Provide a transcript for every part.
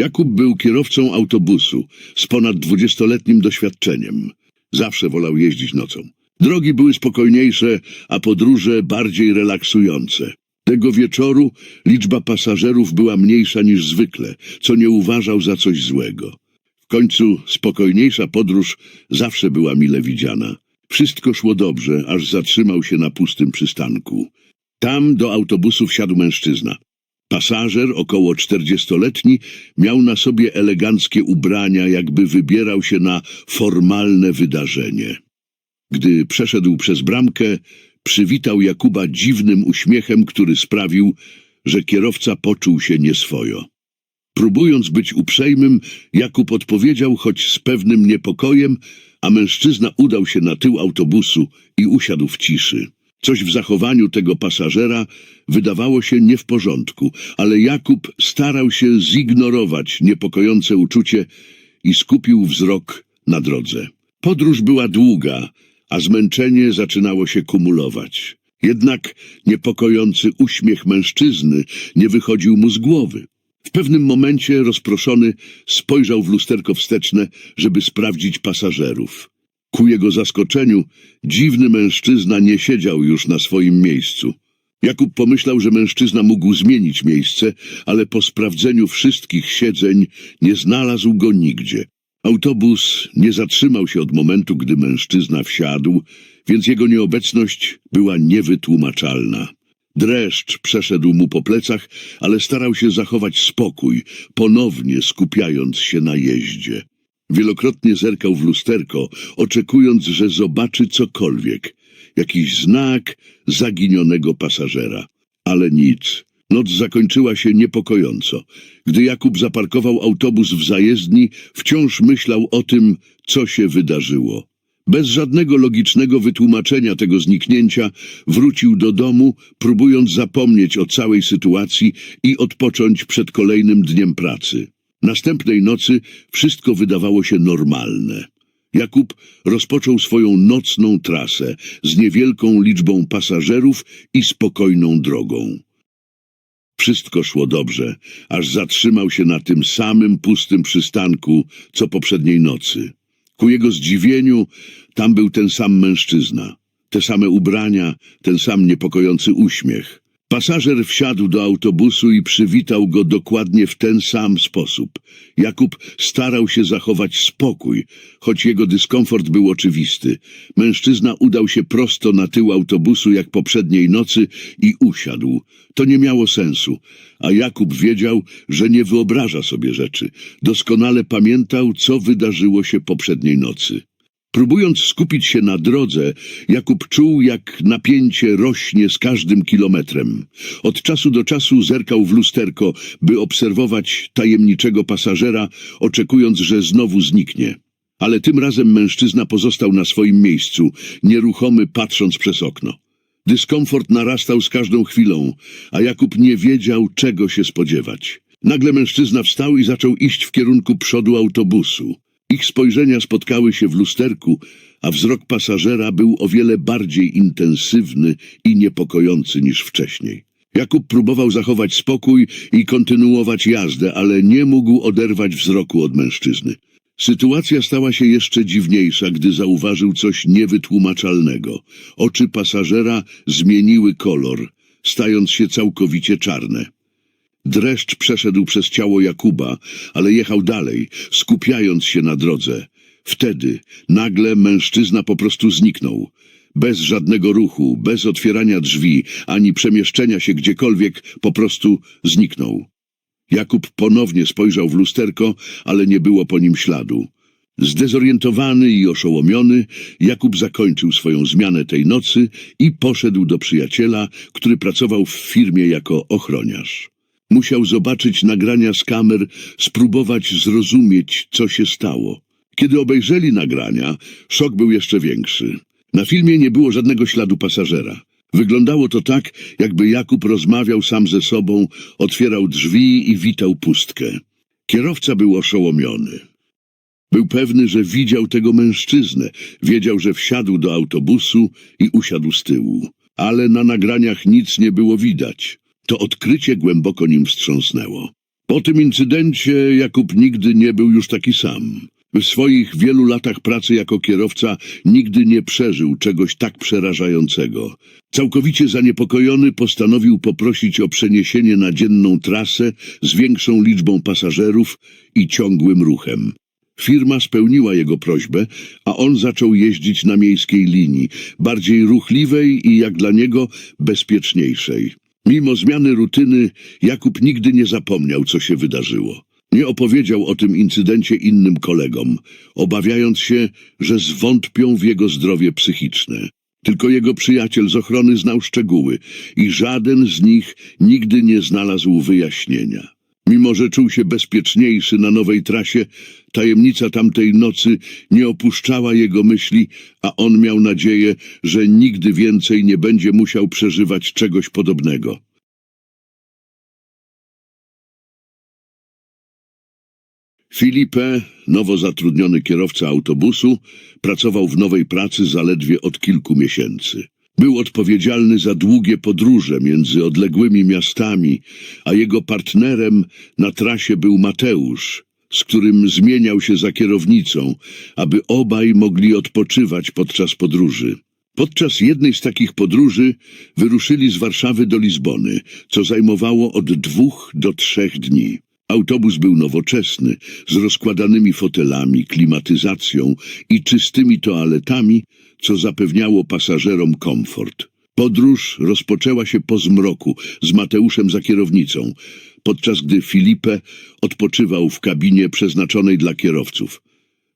Jakub był kierowcą autobusu z ponad dwudziestoletnim doświadczeniem. Zawsze wolał jeździć nocą. Drogi były spokojniejsze, a podróże bardziej relaksujące. Tego wieczoru liczba pasażerów była mniejsza niż zwykle, co nie uważał za coś złego. W końcu spokojniejsza podróż zawsze była mile widziana. Wszystko szło dobrze, aż zatrzymał się na pustym przystanku. Tam do autobusu wsiadł mężczyzna. Pasażer, około czterdziestoletni, miał na sobie eleganckie ubrania, jakby wybierał się na formalne wydarzenie. Gdy przeszedł przez bramkę, przywitał Jakuba dziwnym uśmiechem, który sprawił, że kierowca poczuł się nieswojo. Próbując być uprzejmym, Jakub odpowiedział, choć z pewnym niepokojem, a mężczyzna udał się na tył autobusu i usiadł w ciszy. Coś w zachowaniu tego pasażera wydawało się nie w porządku, ale Jakub starał się zignorować niepokojące uczucie i skupił wzrok na drodze. Podróż była długa, a zmęczenie zaczynało się kumulować. Jednak niepokojący uśmiech mężczyzny nie wychodził mu z głowy. W pewnym momencie rozproszony spojrzał w lusterko wsteczne, żeby sprawdzić pasażerów. Ku jego zaskoczeniu dziwny mężczyzna nie siedział już na swoim miejscu. Jakub pomyślał, że mężczyzna mógł zmienić miejsce, ale po sprawdzeniu wszystkich siedzeń nie znalazł go nigdzie. Autobus nie zatrzymał się od momentu, gdy mężczyzna wsiadł, więc jego nieobecność była niewytłumaczalna. Dreszcz przeszedł mu po plecach, ale starał się zachować spokój, ponownie skupiając się na jeździe. Wielokrotnie zerkał w lusterko, oczekując, że zobaczy cokolwiek, jakiś znak zaginionego pasażera. Ale nic. Noc zakończyła się niepokojąco. Gdy Jakub zaparkował autobus w zajezdni, wciąż myślał o tym, co się wydarzyło. Bez żadnego logicznego wytłumaczenia tego zniknięcia wrócił do domu, próbując zapomnieć o całej sytuacji i odpocząć przed kolejnym dniem pracy. Następnej nocy wszystko wydawało się normalne. Jakub rozpoczął swoją nocną trasę z niewielką liczbą pasażerów i spokojną drogą. Wszystko szło dobrze, aż zatrzymał się na tym samym pustym przystanku, co poprzedniej nocy. Ku jego zdziwieniu tam był ten sam mężczyzna, te same ubrania, ten sam niepokojący uśmiech. Pasażer wsiadł do autobusu i przywitał go dokładnie w ten sam sposób. Jakub starał się zachować spokój, choć jego dyskomfort był oczywisty. Mężczyzna udał się prosto na tył autobusu jak poprzedniej nocy i usiadł. To nie miało sensu, a Jakub wiedział, że nie wyobraża sobie rzeczy. Doskonale pamiętał, co wydarzyło się poprzedniej nocy. Próbując skupić się na drodze, Jakub czuł, jak napięcie rośnie z każdym kilometrem. Od czasu do czasu zerkał w lusterko, by obserwować tajemniczego pasażera, oczekując, że znowu zniknie. Ale tym razem mężczyzna pozostał na swoim miejscu, nieruchomy patrząc przez okno. Dyskomfort narastał z każdą chwilą, a Jakub nie wiedział, czego się spodziewać. Nagle mężczyzna wstał i zaczął iść w kierunku przodu autobusu. Ich spojrzenia spotkały się w lusterku, a wzrok pasażera był o wiele bardziej intensywny i niepokojący niż wcześniej. Jakub próbował zachować spokój i kontynuować jazdę, ale nie mógł oderwać wzroku od mężczyzny. Sytuacja stała się jeszcze dziwniejsza, gdy zauważył coś niewytłumaczalnego. Oczy pasażera zmieniły kolor, stając się całkowicie czarne. Dreszcz przeszedł przez ciało Jakuba, ale jechał dalej, skupiając się na drodze. Wtedy nagle mężczyzna po prostu zniknął. Bez żadnego ruchu, bez otwierania drzwi, ani przemieszczenia się gdziekolwiek, po prostu zniknął. Jakub ponownie spojrzał w lusterko, ale nie było po nim śladu. Zdezorientowany i oszołomiony, Jakub zakończył swoją zmianę tej nocy i poszedł do przyjaciela, który pracował w firmie jako ochroniarz. Musiał zobaczyć nagrania z kamer, spróbować zrozumieć, co się stało. Kiedy obejrzeli nagrania, szok był jeszcze większy. Na filmie nie było żadnego śladu pasażera. Wyglądało to tak, jakby Jakub rozmawiał sam ze sobą, otwierał drzwi i witał pustkę. Kierowca był oszołomiony. Był pewny, że widział tego mężczyznę, wiedział, że wsiadł do autobusu i usiadł z tyłu. Ale na nagraniach nic nie było widać. To odkrycie głęboko nim wstrząsnęło. Po tym incydencie Jakub nigdy nie był już taki sam. W swoich wielu latach pracy jako kierowca nigdy nie przeżył czegoś tak przerażającego. Całkowicie zaniepokojony postanowił poprosić o przeniesienie na dzienną trasę z większą liczbą pasażerów i ciągłym ruchem. Firma spełniła jego prośbę, a on zaczął jeździć na miejskiej linii, bardziej ruchliwej i jak dla niego bezpieczniejszej. Mimo zmiany rutyny, Jakub nigdy nie zapomniał, co się wydarzyło. Nie opowiedział o tym incydencie innym kolegom, obawiając się, że zwątpią w jego zdrowie psychiczne. Tylko jego przyjaciel z ochrony znał szczegóły i żaden z nich nigdy nie znalazł wyjaśnienia. Mimo, że czuł się bezpieczniejszy na nowej trasie, tajemnica tamtej nocy nie opuszczała jego myśli, a on miał nadzieję, że nigdy więcej nie będzie musiał przeżywać czegoś podobnego. Filipe, nowo zatrudniony kierowca autobusu, pracował w nowej pracy zaledwie od kilku miesięcy. Był odpowiedzialny za długie podróże między odległymi miastami, a jego partnerem na trasie był Mateusz, z którym zmieniał się za kierownicą, aby obaj mogli odpoczywać podczas podróży. Podczas jednej z takich podróży wyruszyli z Warszawy do Lizbony, co zajmowało od dwóch do trzech dni. Autobus był nowoczesny, z rozkładanymi fotelami, klimatyzacją i czystymi toaletami, co zapewniało pasażerom komfort. Podróż rozpoczęła się po zmroku z Mateuszem za kierownicą, podczas gdy Filipe odpoczywał w kabinie przeznaczonej dla kierowców.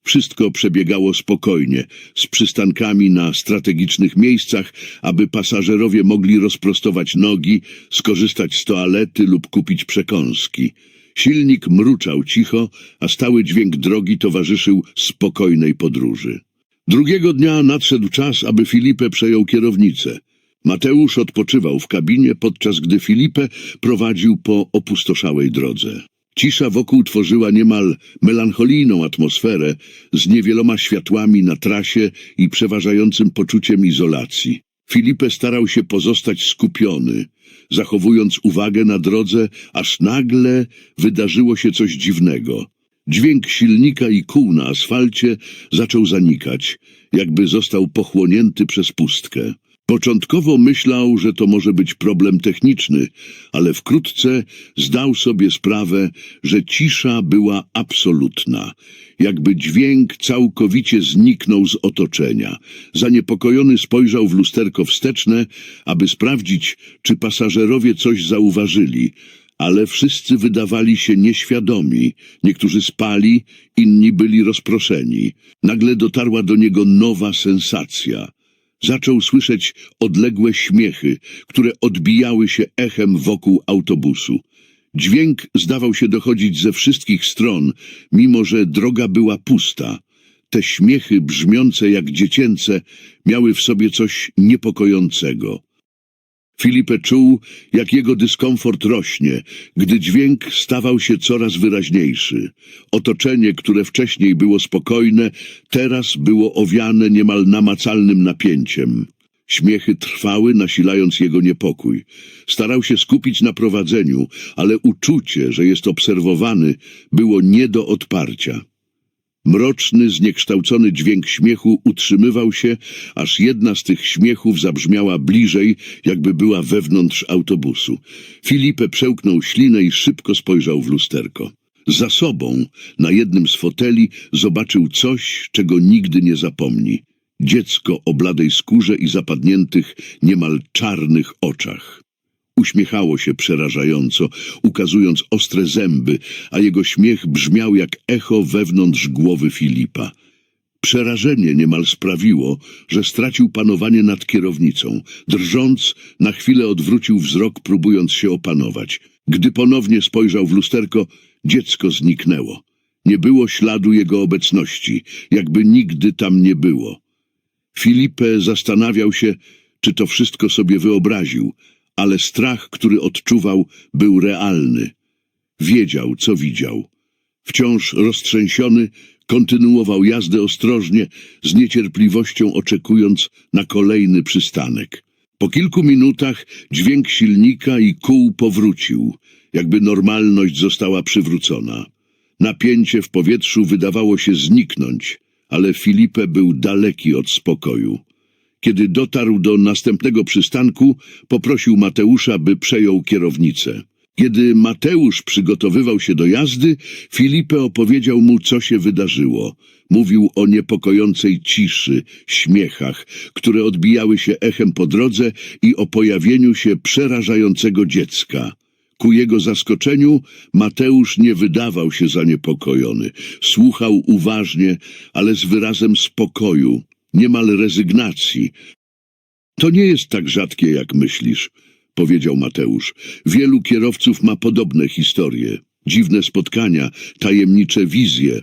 Wszystko przebiegało spokojnie, z przystankami na strategicznych miejscach, aby pasażerowie mogli rozprostować nogi, skorzystać z toalety lub kupić przekąski. Silnik mruczał cicho, a stały dźwięk drogi towarzyszył spokojnej podróży. Drugiego dnia nadszedł czas, aby Filipe przejął kierownicę. Mateusz odpoczywał w kabinie, podczas gdy Filipe prowadził po opustoszałej drodze. Cisza wokół tworzyła niemal melancholijną atmosferę z niewieloma światłami na trasie i przeważającym poczuciem izolacji. Filipe starał się pozostać skupiony, zachowując uwagę na drodze, aż nagle wydarzyło się coś dziwnego. Dźwięk silnika i kół na asfalcie zaczął zanikać, jakby został pochłonięty przez pustkę. Początkowo myślał, że to może być problem techniczny, ale wkrótce zdał sobie sprawę, że cisza była absolutna, jakby dźwięk całkowicie zniknął z otoczenia. Zaniepokojony spojrzał w lusterko wsteczne, aby sprawdzić, czy pasażerowie coś zauważyli, ale wszyscy wydawali się nieświadomi, niektórzy spali, inni byli rozproszeni. Nagle dotarła do niego nowa sensacja. Zaczął słyszeć odległe śmiechy, które odbijały się echem wokół autobusu. Dźwięk zdawał się dochodzić ze wszystkich stron, mimo że droga była pusta. Te śmiechy, brzmiące jak dziecięce, miały w sobie coś niepokojącego. Filipe czuł, jak jego dyskomfort rośnie, gdy dźwięk stawał się coraz wyraźniejszy. Otoczenie, które wcześniej było spokojne, teraz było owiane niemal namacalnym napięciem. Śmiechy trwały, nasilając jego niepokój. Starał się skupić na prowadzeniu, ale uczucie, że jest obserwowany, było nie do odparcia. Mroczny, zniekształcony dźwięk śmiechu utrzymywał się, aż jedna z tych śmiechów zabrzmiała bliżej, jakby była wewnątrz autobusu. Filipe przełknął ślinę i szybko spojrzał w lusterko. Za sobą, na jednym z foteli, zobaczył coś, czego nigdy nie zapomni. Dziecko o bladej skórze i zapadniętych, niemal czarnych oczach. Uśmiechało się przerażająco, ukazując ostre zęby, a jego śmiech brzmiał jak echo wewnątrz głowy Filipa. Przerażenie niemal sprawiło, że stracił panowanie nad kierownicą. Drżąc, na chwilę odwrócił wzrok, próbując się opanować. Gdy ponownie spojrzał w lusterko, dziecko zniknęło. Nie było śladu jego obecności, jakby nigdy tam nie było. Filipe zastanawiał się, czy to wszystko sobie wyobraził, ale strach, który odczuwał, był realny. Wiedział, co widział. Wciąż roztrzęsiony, kontynuował jazdę ostrożnie, z niecierpliwością oczekując na kolejny przystanek. Po kilku minutach dźwięk silnika i kół powrócił, jakby normalność została przywrócona. Napięcie w powietrzu wydawało się zniknąć, ale Filipe był daleki od spokoju. Kiedy dotarł do następnego przystanku, poprosił Mateusza, by przejął kierownicę. Kiedy Mateusz przygotowywał się do jazdy, Filipe opowiedział mu, co się wydarzyło. Mówił o niepokojącej ciszy, śmiechach, które odbijały się echem po drodze i o pojawieniu się przerażającego dziecka. Ku jego zaskoczeniu Mateusz nie wydawał się zaniepokojony. Słuchał uważnie, ale z wyrazem spokoju, niemal rezygnacji. To nie jest tak rzadkie, jak myślisz, powiedział Mateusz. Wielu kierowców ma podobne historie. Dziwne spotkania, tajemnicze wizje.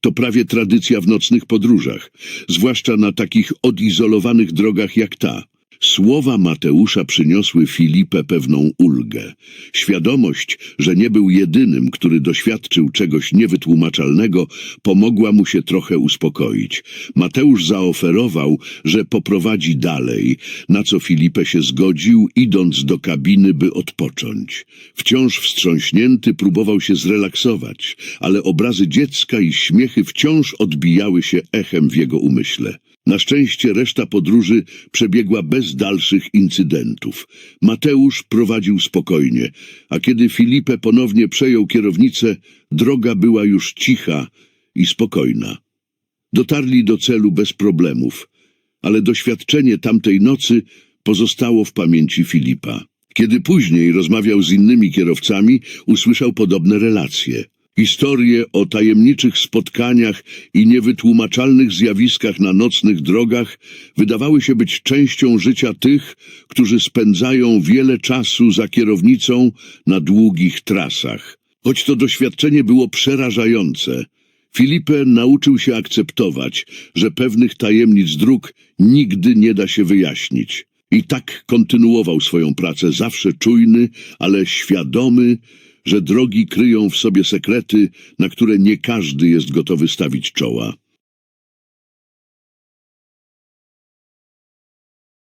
To prawie tradycja w nocnych podróżach, zwłaszcza na takich odizolowanych drogach jak ta. Słowa Mateusza przyniosły Filipę pewną ulgę. Świadomość, że nie był jedynym, który doświadczył czegoś niewytłumaczalnego, pomogła mu się trochę uspokoić. Mateusz zaoferował, że poprowadzi dalej, na co Filipę się zgodził, idąc do kabiny, by odpocząć. Wciąż wstrząśnięty próbował się zrelaksować, ale obrazy dziecka i śmiechy wciąż odbijały się echem w jego umyśle. Na szczęście reszta podróży przebiegła bez dalszych incydentów. Mateusz prowadził spokojnie, a kiedy Filipe ponownie przejął kierownicę, droga była już cicha i spokojna. Dotarli do celu bez problemów, ale doświadczenie tamtej nocy pozostało w pamięci Filipa. Kiedy później rozmawiał z innymi kierowcami, usłyszał podobne relacje. Historie o tajemniczych spotkaniach i niewytłumaczalnych zjawiskach na nocnych drogach wydawały się być częścią życia tych, którzy spędzają wiele czasu za kierownicą na długich trasach. Choć to doświadczenie było przerażające, Filipe nauczył się akceptować, że pewnych tajemnic dróg nigdy nie da się wyjaśnić. I tak kontynuował swoją pracę, zawsze czujny, ale świadomy, że drogi kryją w sobie sekrety, na które nie każdy jest gotowy stawić czoła.